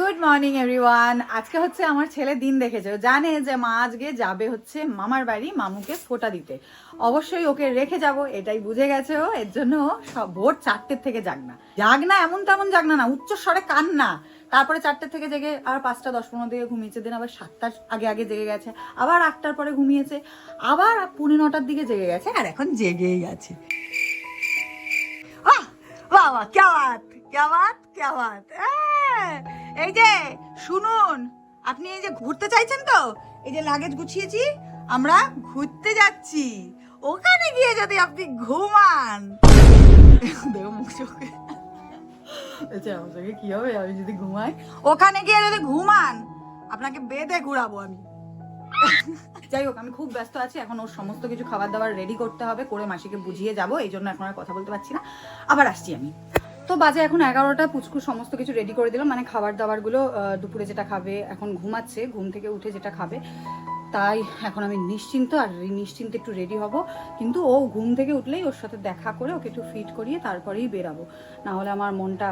Good morning everyone আজকে হচ্ছে আমার ছেলে দিন দেখেছে। জানে যে মা আজকে যাবে হচ্ছে মামার বাড়ি মামুকে ফোটা দিতে। অবশ্যই ওকে রেখে যাব, এটাই বুঝে গেছে ও। এর জন্য সব ভোর চারটের থেকে যাক না। যাক না, এমন তেমন যাক না না উচ্চস্বরে কান্না। তারপরে চারটের থেকে জেগে আর পাঁচটা, দশ, পনেরো দিকে ঘুমিয়েছে, দিন আবার সাতটার আগে আগে জেগে গেছে, আবার আটটার পরে ঘুমিয়েছে, আবার পৌনে নটার দিকে জেগে গেছে, আর এখন জেগেই গেছে বাবা কেওয়াত বাত? কেওয়াত হ্যাঁ। এই যে শুনুন আপনি এই যে ঘুরতে চাইছেন তো? এই যে লাগেজ গুছিয়েছি আমরা ঘুরতে যাচ্ছি। ওখানে গিয়ে যদি আপনি ঘুমান। দেখো মুখ চোখে। আচ্ছা আমার সঙ্গে কি হবে? আমি যদি ঘুমাই? ওখানে গিয়ে যদি ঘুমান আপনাকে বেঁধে ঘুরাবো আমি। যাই হোক আমি খুব ব্যস্ত আছি। এখন ওর সমস্ত কিছু খাবার দাবার রেডি করতে হবে করে মাসিকে বুঝিয়ে যাব। এই জন্য এখন আর কথা বলতে পারছি না। আবার আসছি আমি। তো বাজে এখন এগারোটা পুচকু সমস্ত কিছু রেডি করে দিলাম মানে খাবার দাবারগুলো দুপুরে যেটা খাবে এখন ঘুমাচ্ছে ঘুম থেকে উঠে যেটা খাবে তাই এখন আমি নিশ্চিন্ত আর নিশ্চিন্তে একটু রেডি হব। কিন্তু ও ঘুম থেকে উঠলেই ওর সাথে দেখা করে ওকে একটু ফিট করিয়ে তারপরেই বেরাবো। না হলে আমার মনটা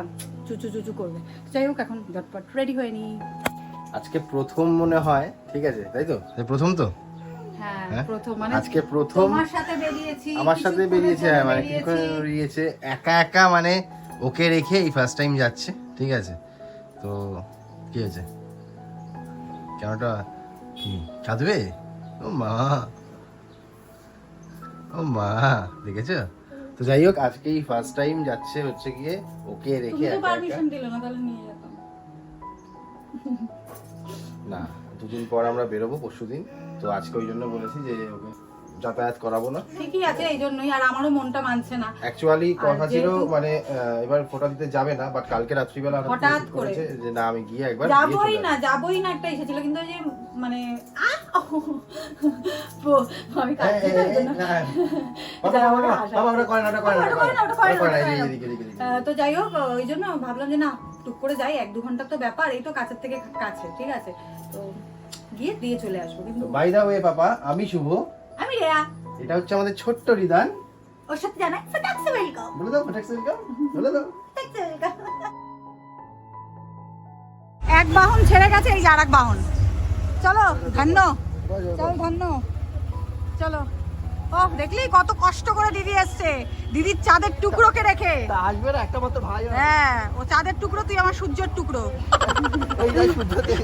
চুচু চুচু করবে। যাই হোক এখন ঝটপট রেডি হয়ে নিই। আজকে প্রথম মনে হয় ঠিক আছে তাই তো? প্রথম তো? হ্যাঁ হ্যাঁ? প্রথম মানে আজকে প্রথম তোমার সাথে বেরিয়েছি আমার সাথে বেরিয়েছে হ্যাঁ, মানে বেরিয়েছে একা একা মানে ওকে রেখে এই ফার্স্ট টাইম যাচ্ছে ঠিক আছে? তো কি হয়েছে? কেনটা? কি কাঁদবে? ও মা। ও মা দেখেছ? তো যাই হোক আজকে এই ফার্স্ট টাইম যাচ্ছে হচ্ছে গিয়ে ওকে রেখে তুমি তো একা একা। পারমিশন দিলে না তাহলে নিয়ে যেতাম। না দুদিন পর আমরা বেরোবো পরশু দিন তো আজকে ওই জন্য বলেছি যে ওকে যাতায়াত করাবো না। ঠিকই আছে এই জন্যই আর আমারও মনটা মানছে না। অ্যাকচুয়ালি কথা ছিল মানে এবার ফোটা দিতে যাবে না বাট কালকে রাত্রিবেলা হঠাৎ করে। যে না আমি গিয়ে একবার যাবই না যাবই না একটা এসেছিল কিন্তু যে মানে আমি তো, যাই হোক ওই জন্য ভাবলাম যে না টুক করে যাই এক দু ঘণ্টার তো ব্যাপার এই তো কাছের থেকে কাছে ঠিক আছে? তো গিয়ে দিয়ে চলে আসব কিন্তু বাই দা ওয়ে পাপা আমি শুভ আমি রেয়া। এটা হচ্ছে আমাদের ছোট্ট রিদান। ওর সাথে জানাই। ফটাকসে ওয়েলকাম বলে দাও ফটাক ওয়েলকাম বলে দাও। এক বাহন ছেড়ে গেছে এই যে আর এক বাহন। চলো ধন্য। চল ধন্য। চলো। ও দেখলি? কত কষ্ট করে দিদি এসছে। দিদির চাঁদের টুকরোকে রেখে। আসবে না একটা মাত্র ভাই হ্যাঁ ও চাঁদের টুকরো তুই আমার সূর্যের টুকরো।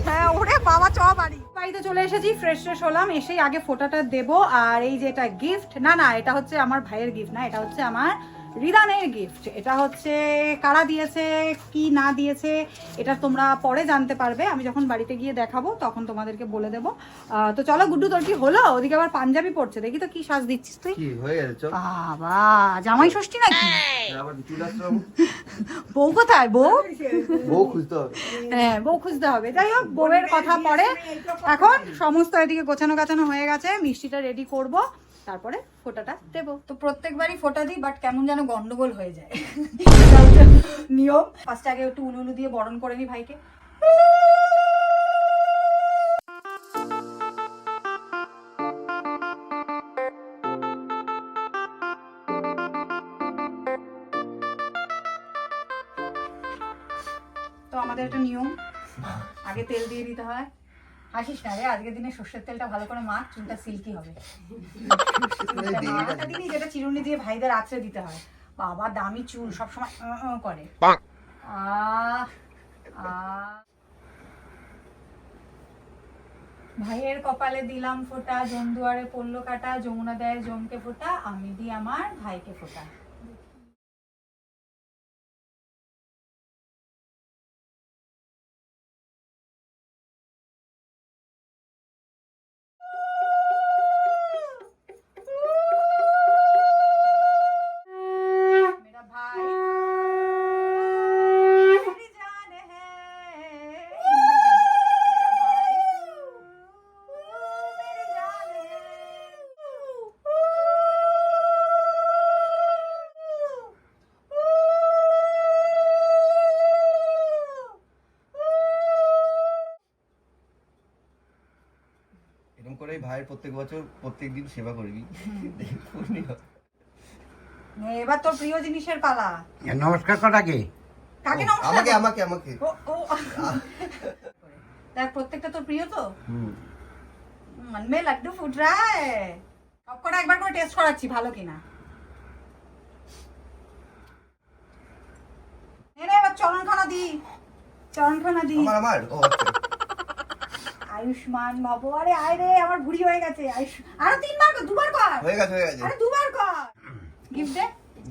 হ্যাঁ ওরে বাবা চ বাড়ি। বাড়িতে চলে এসেছি ফ্রেশ ফ্রেশ হলাম এসেই আগে ফোটাটা দেব। আর এই যে এটা গিফট না না এটা হচ্ছে আমার ভাইয়ের গিফট না এটা হচ্ছে আমার রিদানের গিফট এটা হচ্ছে কারা দিয়েছে কি না দিয়েছে এটা তোমরা পরে জানতে পারবে। আমি যখন বাড়িতে গিয়ে দেখাবো তখন তোমাদেরকে বলে দেবো। তো চলো গুড্ডু তোর কি হলো? ওদিকে আবার পাঞ্জাবি পড়ছে দেখি তো কি সাজ দিচ্ছিস তুই। বাবা জামাই ষষ্ঠী নাকি? বউ কোথায় বউ? বউ খুঁজতে হবে। হ্যাঁ বউ খুঁজতে হবে। যাই হোক বউয়ের কথা পরে। এখন সমস্ত এদিকে গোছানো গাছানো হয়ে গেছে। মিষ্টিটা রেডি করব। তারপরে ফোটাটা দেবো। তো প্রত্যেকবারই ফোটা দিই বাট কেমন যেন গন্ডগোল হয়ে যায়। নিয়ম। ফার্স্টে আগে একটু উলু দিয়ে বরণ করে নি ভাইকে। তো আমাদের একটা নিয়ম। আগে তেল দিয়ে দিতে হয়। হাসিস না রে আজকের দিনে সর্ষের তেলটা ভালো করে মাখ চুলটা সিল্কি হবে। একটা দিনই যেটা চিরুনি দিয়ে ভাইদের আছড়ে দিতে হয়। বাবা দামি চুল সবসময় করে। আহ, আহ। ভাইয়ের কপালে দিলাম ফোঁটা জমদুয়ারে পড়ল কাটা যমুনা দেয় জমকে ফোঁটা আমি দি আমার ভাইকে ফোঁটা। প্রত্যেক বছর প্রত্যেক দিন সেবা করবি এবার তোর প্রিয় জিনিসের পালা। নমস্কার কাকে নমস্কার? আমাকে আমাকে আমাকে। প্রত্যেকটা তোর প্রিয় তো? মন মে লাড্ডু ফুট রাহা সবকটা একবার করে টেস্ট করাচ্ছি ভালো কিনা এবার চরণখানা দি। চরণখানা দি। আমার আমার? ও আচ্ছা। আয়ুষ্মান বাবু আরে আয় রে আমার ভুড়ি হয়ে গেছে। আয়ুষ আরও তিনবার কর দুবার কর। হয়ে গেছে হয়ে গেছে। আরে দুবার কর। গিফট দে।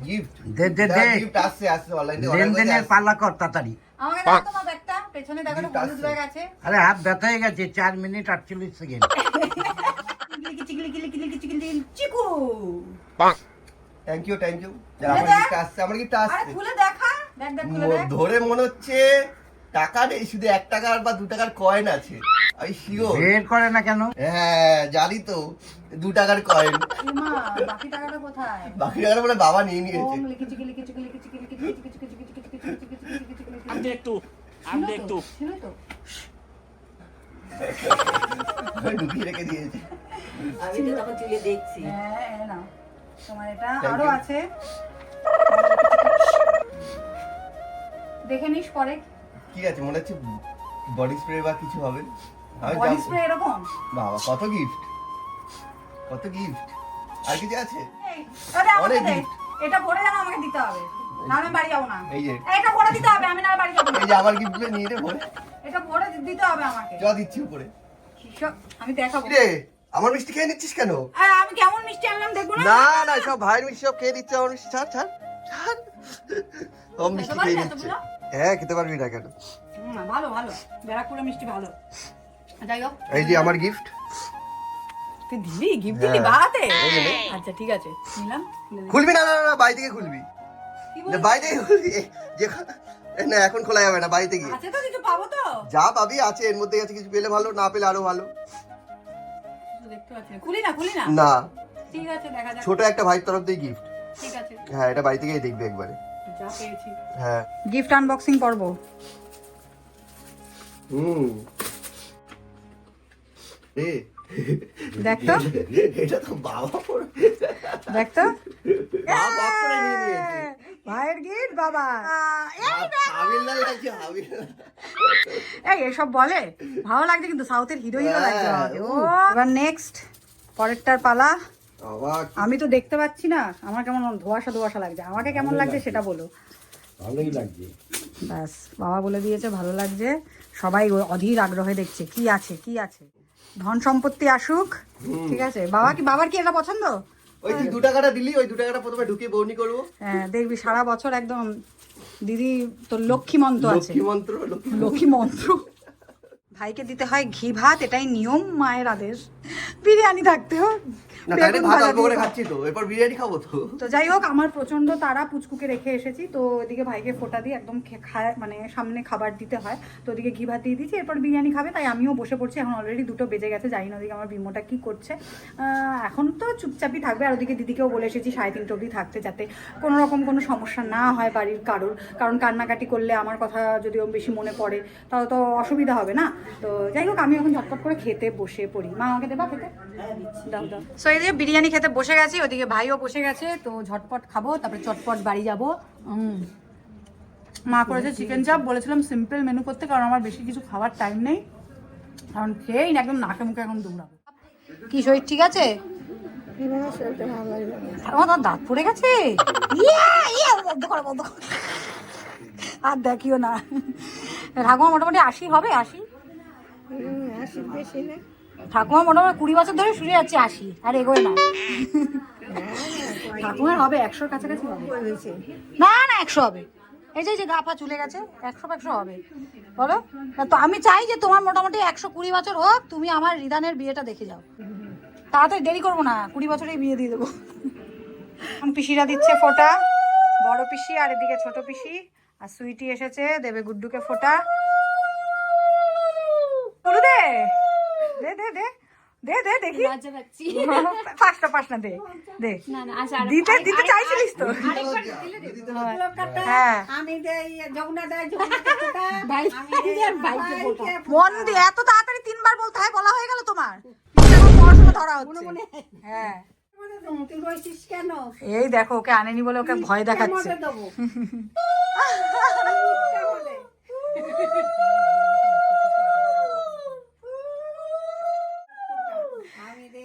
গিফট দে, দে, দে। গিফট আসছে আসছে লেনদেনের পাল্লা কর তাড়াতাড়ি। আমাকে দাও তোমার ব্যাগটা পেছনে দেখো একটা Gift হলুদ আসছে। ব্যাগ আছে। আরে হাত ব্যথা হয়ে গেছে চার মিনিট আটচল্লিশ সেকেন্ড। চিকলি চিকলি চিকলি চিকলি চিকলি চিকু। থ্যাংক ইউ থ্যাংক ইউ আমার গিফট আসছে আমার গিফট আরে খুলে দেখা দেখ দেখ খুলে দেখ। ধরে মনে হচ্ছে টাকা নেই শুধু এক টাকার বা দু টাকার কয়েন আছে। বের করে না কেন হ্যাঁ জানি তো দু টাকার কয়েন বাকি টাকাটা কোথায় বাকি টাকাটা বলে বাবা নিয়ে নিয়েছে তখন দেখছি হ্যাঁ না তোমার এটা আরও আছে দেখে নিস পরে কি আছে মনে হচ্ছে বডি স্প্রে বা কিছু হবে বডি স্প্রে এরকম? বাবা কত গিফট কত গিফট আর কিছু আছে? অনেক এটা ভরে যেন আমাকে দিতে হবে। নাহলে আমি বাড়ি যাব না। এই যে। এটা ভরে দিতে হবে আমি না বাড়ি যাব এই যে আমার গিফট নিয়ে নে ভরে এটা ভরে দিতে হবে আমাকে। চ দিচ্ছি উপরে। আমি দেখাবো। রে আমার মিষ্টি খেয়ে নিচ্ছিস কেন? আমি কেমন মিষ্টি আনলাম দেখব না? না না সব ভাইয়ের মিষ্টি সব খেয়ে নিচ্ছে আমার মিষ্টি। ছাড় ছাড়। ছাড়। ও মিষ্টি খেয়ে নিচ্ছে। হ্যাঁ খেতে পারবি না কেন? ভালো ভালো। ব্যারাকপুরের মিষ্টি ভালো। যাই হোক। এই যে আমার গিফট তুই দিলি? গিফট দিলি? বাড়াতে? আচ্ছা ঠিক আছে। নিলাম খুলবি না না না, বাড়ি থেকে খুলবি? বাড়ি থেকে খুলবি। যে না এখন খোলা যাবে না বাড়িতে গিয়ে। আছে তো কিছু? পাবো তো? যা পাবি আছে এর মধ্যে আছে কিছু পেলে ভালো না পেলে আরও ভালো। খুলি না খুলি না। না। ঠিক আছে দেখা যাক। ছোট একটা ভাইয়ের তরফ থেকে গিফট ঠিক আছে। হ্যাঁ এটা বাড়ি থেকেই দেখবি একবারে। যা পেয়েছি। হ্যাঁ। গিফট আনবক্সিং পর্ব হুম। এটা তো বাবা ভাইয়ের বাবা। লাগছে এই এসব বলে? ভালো লাগছে কিন্তু সাউথের হিরো হিরো লাগছে। হ্যাঁ, এবার নেক্সট পরেরটার পালা। আমি তো দেখতে পাচ্ছি না আমার কেমন ধোয়াশা ধোয়াশা লাগছে। আমাকে কেমন লাগছে। সেটা বলো। ভালোই লাগছে। ব্যাস বাবা বলে দিয়েছে ভালো লাগছে। সবাই অধীর আগ্রহে দেখছে কি আছে কি আছে? ধন সম্পত্তি আসুক ঠিক আছে। বাবা কি বাবার কি এটা পছন্দ? ওই তুই দু টাকাটা দিলি ওই দু টাকাটা প্রথমে ঢুকিয়ে বৌনি করব। হ্যাঁ দেখবি সারা বছর একদম দিদি তোর লক্ষ্মী মন্ত্র আছে। লক্ষ্মী মন্ত্র লক্ষ্মী মন্ত্র। ভাইকে দিতে হয় ঘি ভাত এটাই নিয়ম মায়ের আদেশ। বিরিয়ানি থাকতে হোক না তাহলে বেগুন ভাত ভাজা অল্প দিয়ে করে খাও। খাচ্ছি তো এরপর বিরিয়ানি খাব তো। তো যাই হোক আমার প্রচণ্ড তারা পুচকুকে রেখে এসেছি তো ওদিকে ভাইকে ফোটা দিয়ে একদম খায় মানে সামনে খাবার দিতে হয় তো ওদিকে ঘি ভাত দিয়ে দিয়েছি এরপর বিরিয়ানি খাবে তাই আমিও বসে পড়ছি এখন অলরেডি দুটো বেজে গেছে জানি না ওদিকে আমার বিমোটা কি করছে। আহ, এখন তো চুপচাপই থাকবে আর ওদিকে দিদিকেও বলে এসেছি সাড়ে তিনটে অবধি থাকতে যাতে কোনো রকম কোনো সমস্যা না হয় বাড়ির কারোর কারণ কান্নাকাটি করলে আমার কথা যদি বেশি মনে পড়ে তাহলে তো অসুবিধা হবে না। তো যাই হোক আমি এখন ঝটপট করে খেতে বসে পড়ি। মা আমাকে দেবা খেতে। দাও দাও। সো এই যে বিরিয়ানি খেতে বসে গেছি, ওদিকে ভাইও বসে গেছে, তো ঝটপট খাব, তারপরে চটপট বাড়ি যাব। মা করেছে চিকেন চাপ বলেছিলাম সিম্পল মেনু করতে, কারণ আমার বেশি কিছু খাওয়ার টাইম নেই। কারণ খেয়েই না, একদম নাকে মুখে এখন দৌড়াবো। কি শরীর ঠিক আছে? আমার তো দাঁত পড়ে গেছে। আর দেখিও না। ঠাকুমা মোটামুটি আশি হবে, আশি? ঠাকুমা মোটামুটি কুড়ি বছর ধরে শুনে যাচ্ছে আশি আর এগোয় না। ঠাকুমার হবে একশোর কাছাকাছি না না, একশো হবে। এই যে যে গা পা চলে গেছে, একশো একশো হবে। বলো? তো আমি চাই যে তোমার মোটামুটি একশো কুড়ি বছর হোক, তুমি আমার রিদানের বিয়েটা দেখে যাও। তাড়াতাড়ি দেরি করব না, কুড়ি বছরেই বিয়ে দিয়ে দেবো। পিসিরা দিচ্ছে ফোটা, বড় পিসি আর এদিকে ছোট পিসি, আর সুইটি এসেছে, দেবে গুড্ডুকে ফোটা। বলো দে দে দে দেখি। লজ্জা পাচ্ছি। দে দে। না না আচ্ছা দিতে দিতে চাইছিলিস তো? হ্যাঁ। আমি দেই যমুনা দেয় যমুনা ভাই মন দিয়ে এত তাড়াতাড়ি তিনবার বলতে হয় বলা হয়ে গেল তোমার? পড়াশোনা ধরা হচ্ছে হ্যাঁ এই দেখো ওকে আনেনি বলে ওকে ভয় দেখাচ্ছে মধ্যে দেবো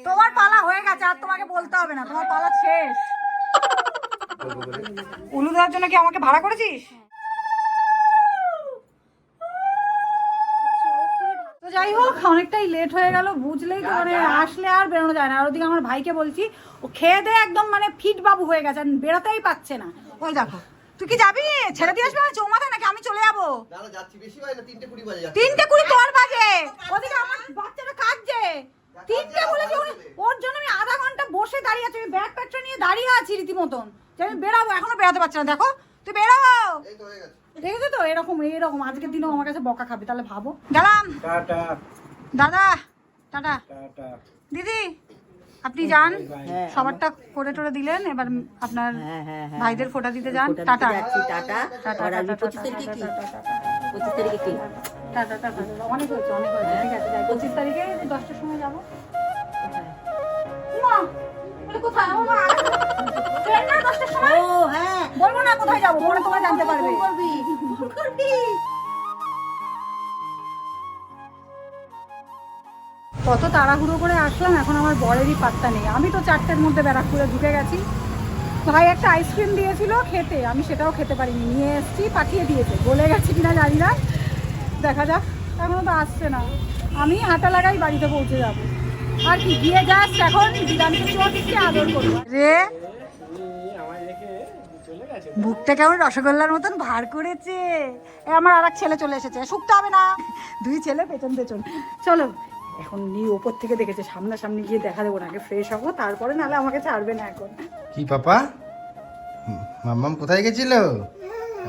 তোমার পালা হয়ে গেছে আর তোমাকে বলতে হবে না তোমার পালা শেষ। উলু দেওয়ার জন্য কি আমাকে ভাড়া করেছিস? যাই হোক অনেকটাই লেট হয়ে গেল বুঝলেই তো মানে আসলে আর বেরোনো যায় না। আর ওদিকে আমার ভাইকে বলছি ও খেয়ে দিয়ে একদম মানে ফিট বাবু হয়ে গেছে বেরোতেই পাচ্ছে না। ওই দেখো তুই কি যাবি? ছেড়ে দিয়ে আসবে চৌমাথায় নাকি আমি চলে যাব? না না যাচ্ছি বেশি হয় না তিনটে কুড়ি বাজে তিনটে কুড়ি তোর বাজে। ওদিকে আমার বাচ্চাটা কাঁদছে। তিনটে বলেছি ওর- ওর জন্য আমি আধা ঘণ্টা বসে দাঁড়িয়ে আছি আমি ব্যাগ প্যাকটা নিয়ে দাঁড়িয়ে আছি রীতিমতন। যে আমি বেরাবো এখনও বেরাতে পারছি না। দেখো তুই বেরাবো! এই তো হয়ে গেছে। দেখেছ তো? এরকম এরকম আজকের দিনেও আমার কাছে বকা খাবে তাহলে ভাবো। গেলাম। দাদা টাটা। দিদি আপনি যান সবারটা করে টোরে দিলেন এবার আপনার ভাইদের ফোটা দিতে যান। টাটা। টাটা। টাটা পঁচিশ তারিখে কি। পঁচিশ তারিখে কি? টাটা টাটা অনেক হয়েছে অনেক হয়েছে। ঠিক আছে পঁচিশ তারিখে দশটার সময় যাব। কোথায়? না দশটার সময়? ও হ্যাঁ। বলব না কোথায় যাব পরে তোমার জানতে পারবে। করবি। করবি। কত তাড়াহুড়ো করে আসলাম, এখন আমার বরেরই পাত্তা নেই। আমি তো চারটের মধ্যে ব্যারাকপুরে ঢুকে গেছি। ভাই একটা আইসক্রিম দিয়েছিল খেতে, আমি সেটাও খেতে পারিনি। নিয়ে এসেছি, পাঠিয়ে দিয়েছে। বলে গেছে কিনা জানি না। দেখা যাক এখনও তো আসছে না। আমি হাঁটা লাগাই বাড়িতে পৌঁছে যাব। আর কি, গিয়ে যাস এখন আদর করব। রে, বুকটা কেমন রসগোল্লার মতন ভার করেছে। আমার আর ছেলে চলে এসেছে, শুকতে হবে না। দুই ছেলে পেছন পেছন। চলো এখন নিয়ে ওপর থেকে দেখেছে সামনাসামনি গিয়ে দেখা দেবো না আগে ফ্রেশ হব তারপরে নাহলে আমাকে ছাড়বে না এখন। কি পাপা? মাম্মাম কোথায় গেছিল?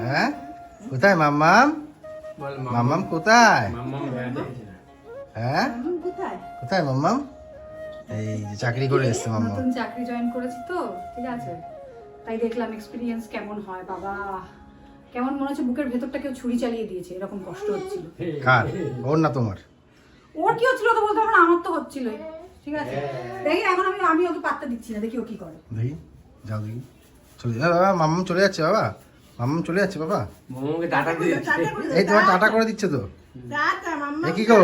হ্যাঁ? কোথায় মাম্মাম? মাম্মাম। কোথায়? হ্যাঁ কোথায়? মাম্মাম? এই যে চাকরি করে এসছে মাম্মাম। নতুন চাকরি জয়েন করেছি তো ঠিক আছে। তাই দেখলাম এক্সপিরিয়েন্স কেমন হয় বাবা। কেমন মনে হচ্ছে বুকের ভেতরটা কেউ ছুরি চালিয়ে দিয়েছে এরকম কষ্ট হচ্ছিল। কার? ওর না তোমার? ওর কি হচ্ছিল তো বলতে পারব না আমার তো হচ্ছিলই। ঠিক আছে? দেখি এখন আমি আমি ওকে পাত্তা দিচ্ছি না দেখি ও কি করে। দেখি যাও দেখি। চলে যা বাবা মাম্মাম চলে যাচ্ছে বাবা। মাম্মাম চলে যাচ্ছে বাবা। এই তোমার টাটা। করে দিচ্ছে তো? এ কি গো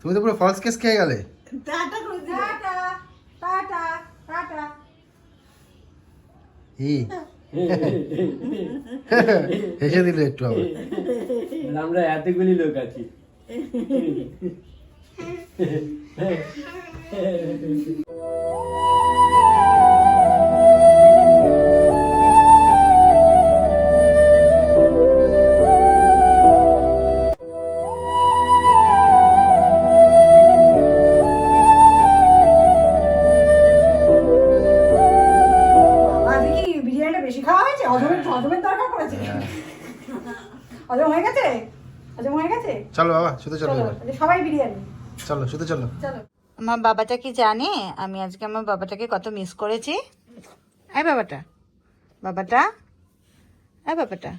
তুমি তো পুরো ফলস কেস খেয়ে গেলে। টাটা টাটা টাটা ই হেসে দিল একটু আবার। আমরা এতগুলি লোক আছি। বেশি খাওয়া হয়েছে? হজমের হজমের দরকার পড়েছে হজম হয়ে। গেছে? হজম হয়ে গেছে? চলো বাবা শুতে চলো চলো সবাই বিরিয়ানি। চলো শুতে চলো। চলো। আমার বাবাটা কি জানে? আমি আজকে আমার বাবাটাকে কত মিস করেছি। এই বাবাটা বাবাটা এই বাবাটা।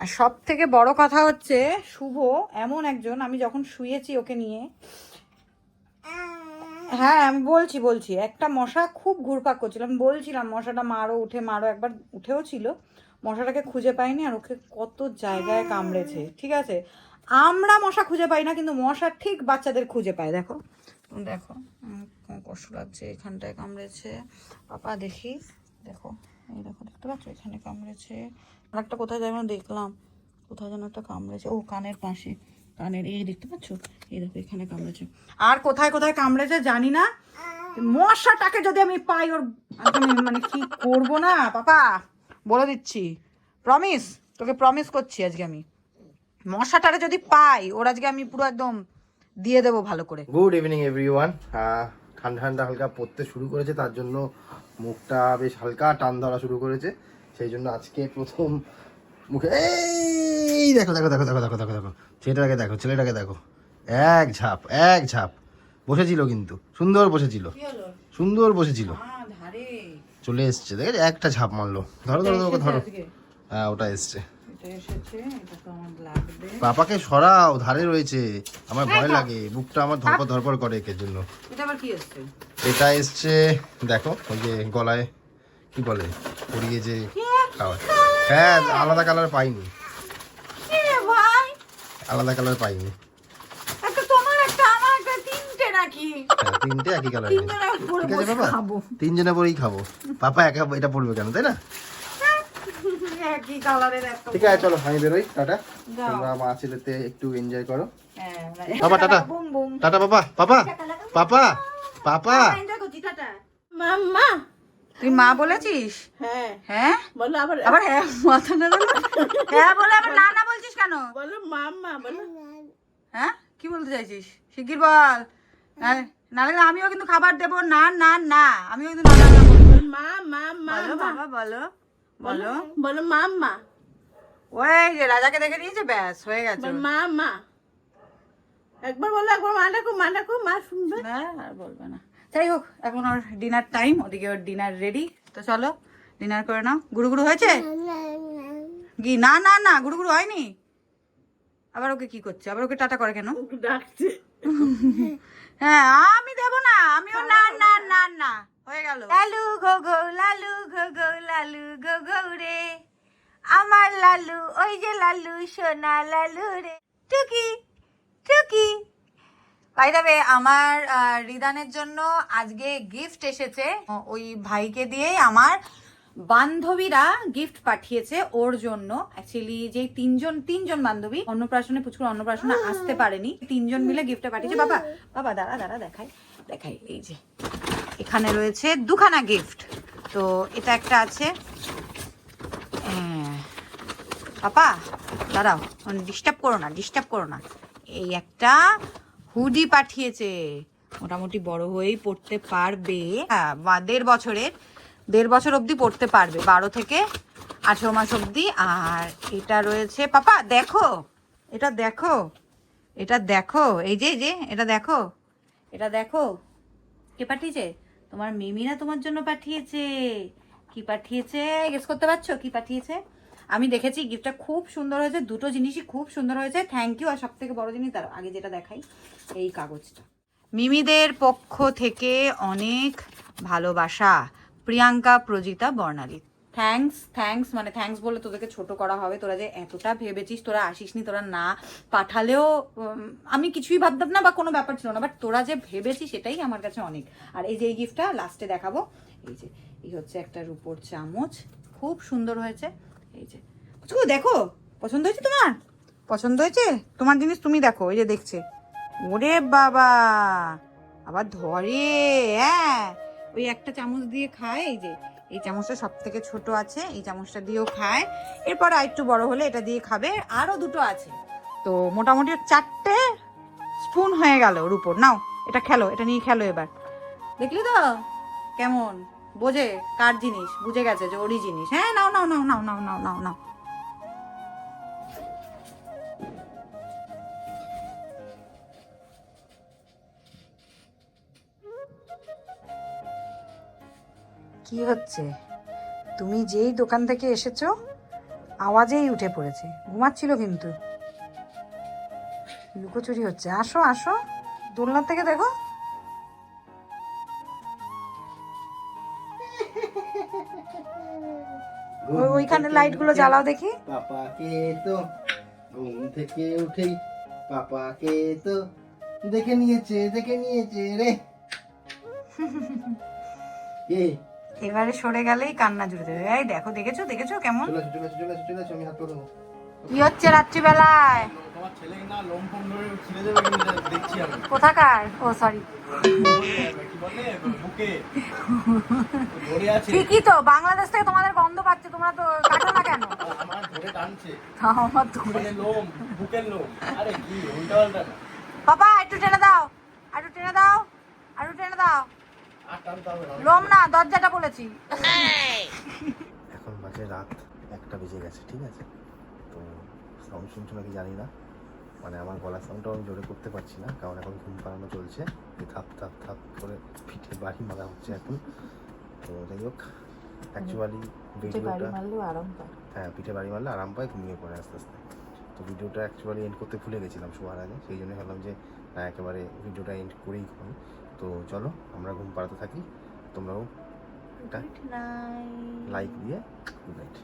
আর সব থেকে বড় কথা হচ্ছে শুভ এমন একজন আমি যখন শুয়েছি ওকে নিয়ে। হ্যাঁ আমি বলছি বলছি একটা মশা খুব ঘুরপাক করছিল। আমি বলছিলাম মশাটা মারো উঠে মারো একবার উঠেও ছিল। মশাটাকে খুঁজে পাইনি আর ওকে কত জায়গায় কামড়েছে ঠিক আছে? আমরা মশা খুঁজে পাই না, কিন্তু মশা ঠিক বাচ্চাদের খুঁজে পায়, দেখো। দেখো কষ্ট লাগছে এখানটায় কামড়েছে। পাপা, দেখি। দেখো, এই দেখো, দেখতে পাচ্ছ? এখানে কামড়েছে। আর একটা কোথায় যেন দেখলাম, কোথায় যেন একটা কামড়েছে। ও, কানের পাশে, কানের এই দেখতে পাচ্ছ? এই দেখো, এখানে কামড়েছে। আর কোথায় কোথায় কামড়েছে জানি না। মশাটাকে যদি আমি পাই, ওর মানে কি করব না? পাপা, বলে দিচ্ছি। প্রমিস তোকে প্রমিস করছি আজকে আমি। মশাটারে যদি পাই ওর আজকে আমি পুরো একদম দিয়ে দেবো ভালো করে। গুড ইভিনিং এভরিওয়ান ঠান্ডা ঠান্ডা হালকা পড়তে শুরু করেছে তার জন্য মুখটা বেশ হালকা টান ধরা শুরু করেছে। সেই জন্য আজকে প্রথম মুখে এই দেখো দেখো দেখো দেখো দেখো দেখো। দেখো ছেলেটাকে দেখো ছেলেটাকে দেখো। এক ঝাপ এক ঝাপ। বসেছিল কিন্তু। সুন্দর বসেছিল। সুন্দর বসেছিল। ধারে। চলে এসছে। দেখে একটা ঝাপ মারলো। ধরো ধরো ধরো ধরো। হ্যাঁ ওটা এসছে। পাপাকে সরাও ধারে রয়েছে। আমার ভয় লাগে বুকটা আমার ধরপর ধরপর করে একের জন্য। এটা আবার কি এসছে? এটা এসছে দেখো ওই যে গলায় কি বলে পরিয়ে যে খাওয়ার হ্যাঁ আলাদা কালার পাইনি। আলাদা কালার পাইনি। তিনটে হ্যাঁ, তিনটে একই কালার তিনজনে ঠিক আছে বাবা তিনজনে পরেই খাব। পাপা একা এটা পড়বে কেন তাই না? ঠিক আছে চলো আমি বেরোই টাটা। তোমরা মা ছেলেতে একটু এনজয় করো। হ্যাঁ বাবা টাটা। টাটা বাবা পাপা পাপা। পাপা মাম্মা তুই মা বলেছিস? হ্যাঁ। হ্যাঁ? বলো আবার আবার হ্যাঁ মাথা না হ্যাঁ বলে আবার না না বলছিস কেন? বলো মাম্মা বলো। হ্যাঁ? কি বলতে চাইছিস? শিগগির বল। হ্যাঁ আমিও কিন্তু খাবার দেবো। না না না আমিও কিন্তু না না বলব। মা মা মা বলো বাবা বলো। বলো। বলো মাম্মা। ওই যে রাজাকে দেখে নিয়েছে ব্যাস হয়ে গেছে। বলো মা মা একবার বলো একবার মা ডাকো মা ডাকো মা শুনবে। না আর বলবে না। যাই হোক এখন ওর ডিনার টাইম ওদিকে ওর ডিনার রেডি তো চলো ডিনার করে নাও। গুরু গুরু হয়েছে? কি না না না গুরু গুরু হয়নি? আবার ওকে কি করছে? আবার ওকে টাটা করে কেন? ডাকছে। হ্যাঁ আমি দেব না আমিও না না না না। হয়ে গেল? লালু গো গো লালু গো গো লালু গো গো রে। আমার লালু ওই যে লালু সোনা লালু রে। টুকি টুকি। বাই দ্য আমার রিদানের জন্য আজকে গিফট এসেছে। ওই ভাইকে দিয়েই আমার বান্ধবীরা গিফট পাঠিয়েছে ওর জন্য। অ্যাকচুয়ালি যে তিনজন তিনজন বান্ধবী অন্নপ্রাশনে পুচকুর অন্নপ্রাশনে আসতে পারেনি। তিনজন মিলে গিফটটা পাঠিয়েছে। বাবা বাবা দাঁড়া দাঁড়া দেখাই দেখাই এই যে। এখানে রয়েছে দুখানা গিফট তো এটা একটা আছে। হ্যাঁ। পাপা, দাঁড়াও মানে ডিস্টার্ব করো না ডিস্টার্ব করো না। এই একটা হুডি পাঠিয়েছে। মোটামুটি বড় হয়েই পড়তে পারবে। হ্যাঁ দেড় বছরের, দেড় বছর অবধি পড়তে পারবে, বারো থেকে আঠেরো মাস অবধি। আর এটা রয়েছে, পাপা, দেখো, এটা দেখো এটা দেখো, এই যে যে, এটা দেখো এটা দেখো। কে পাঠিয়েছে? তোমার মিমিরা তোমার জন্য পাঠিয়েছে। কি পাঠিয়েছে? গেস করতে পারছ? কি পাঠিয়েছে? আমি দেখেছি গিফটটা খুব সুন্দর হয়েছে, দুটো জিনিসই খুব সুন্দর হয়েছে। থ্যাংক ইউ আর সব থেকে বড় জিনিস তার আগে যেটা দেখাই, এই কাগজটা। মিমিদের পক্ষ থেকে অনেক ভালোবাসা, প্রিয়াঙ্কা, প্রজিতা বর্ণালী থ্যাঙ্কস থ্যাঙ্কস মানে থ্যাঙ্কস বলে তোদেরকে ছোট করা হবে। তোরা যে এতটা ভেবেছিস, তোরা আসিসনি, তোরা না পাঠালেও আমি কিছুই ভাবতাম না বা কোনো ব্যাপার ছিল না বাট তোরা যে ভেবেছিস, সেটাই আমার কাছে অনেক। আর এই যে এই গিফটটা লাস্টে দেখাবো। এই যে, এই হচ্ছে একটা রূপোর চামচ। খুব সুন্দর হয়েছে। এই যে দেখো, পছন্দ হয়েছে তোমার? পছন্দ হয়েছে? তোমার জিনিস তুমি দেখো, এই যে দেখছে। ওরে বাবা! আবার ধরে হ্যাঁ। ওই একটা চামচ দিয়ে খায়, এই যে। এই চামচটা সব থেকে ছোট আছে, এই চামচটা দিয়েও খায়। এরপর আর একটু বড় হলে এটা দিয়ে খাবে। আরও দুটো আছে। তো মোটামুটি চারটে স্পুন হয়ে গেল ওর উপর। নাও, এটা খেলো, এটা নিয়ে খেলো এবার। দেখলি তো? কেমন? বোঝে কার জিনিস? বুঝে গেছে যে ওরই জিনিস। হ্যাঁ নাও নাও নাও নাও নাও নাও নাও নাও। কি হচ্ছে? তুমি যেই দোকান থেকে এসেছ আওয়াজেই উঠে পড়েছে। ঘুমাচ্ছিল কিন্তু। লুকোচুরি হচ্ছে। আসো আসো। দোলনার থেকে দেখো। ওই- ওইখানে লাইটগুলো জ্বালাও দেখি। পাপাকে তো ঘুম থেকে উঠেই পাপাকে তো দেখে নিয়েছে দেখে নিয়েছে রে। কে? এবারে সরে গেলেই কান্না জুড়ে দেবে। এই দেখো দেখেছ দেখেছ কেমন? কি হচ্ছে রাত্রিবেলায়। কোথাকার? ও সরি ঠিকই তো বাংলাদেশ থেকে তোমাদের গন্ধ পাচ্ছে তোমরা তো কাটো না কেন? বাবা একটু টেনে দাও একটু টেনে দাও একটু টেনে দাও। লোম দরজাটা বলেছি। এখন বাজে রাত একটা বেজে গেছে ঠিক আছে? তো সাউন্ড শুনছো নাকি জানি না। মানে আমার গলা সাউন্ডটাও আমি জোরে করতে পারছি না কারণ এখন ঘুম পাড়ানো চলছে। থাপ থাপ থাপ করে পিঠে বাড়ি মারা হচ্ছে এখন। তো যাই হোক অ্যাকচুয়ালি ভিডিওটা হ্যাঁ পিঠে বাড়ি মারলে আরাম পায় ঘুমিয়ে পড়ে আস্তে আস্তে। তো ভিডিওটা অ্যাকচুয়ালি এন্ড করতে ভুলে গেছিলাম শোয়ার আগে সেই জন্য ভাবলাম যে না একেবারে ভিডিওটা এন্ড করেই করি তো চলো আমরা ঘুম পাড়াতে থাকি। তোমরাও লাইক দিয়ে গুড নাইট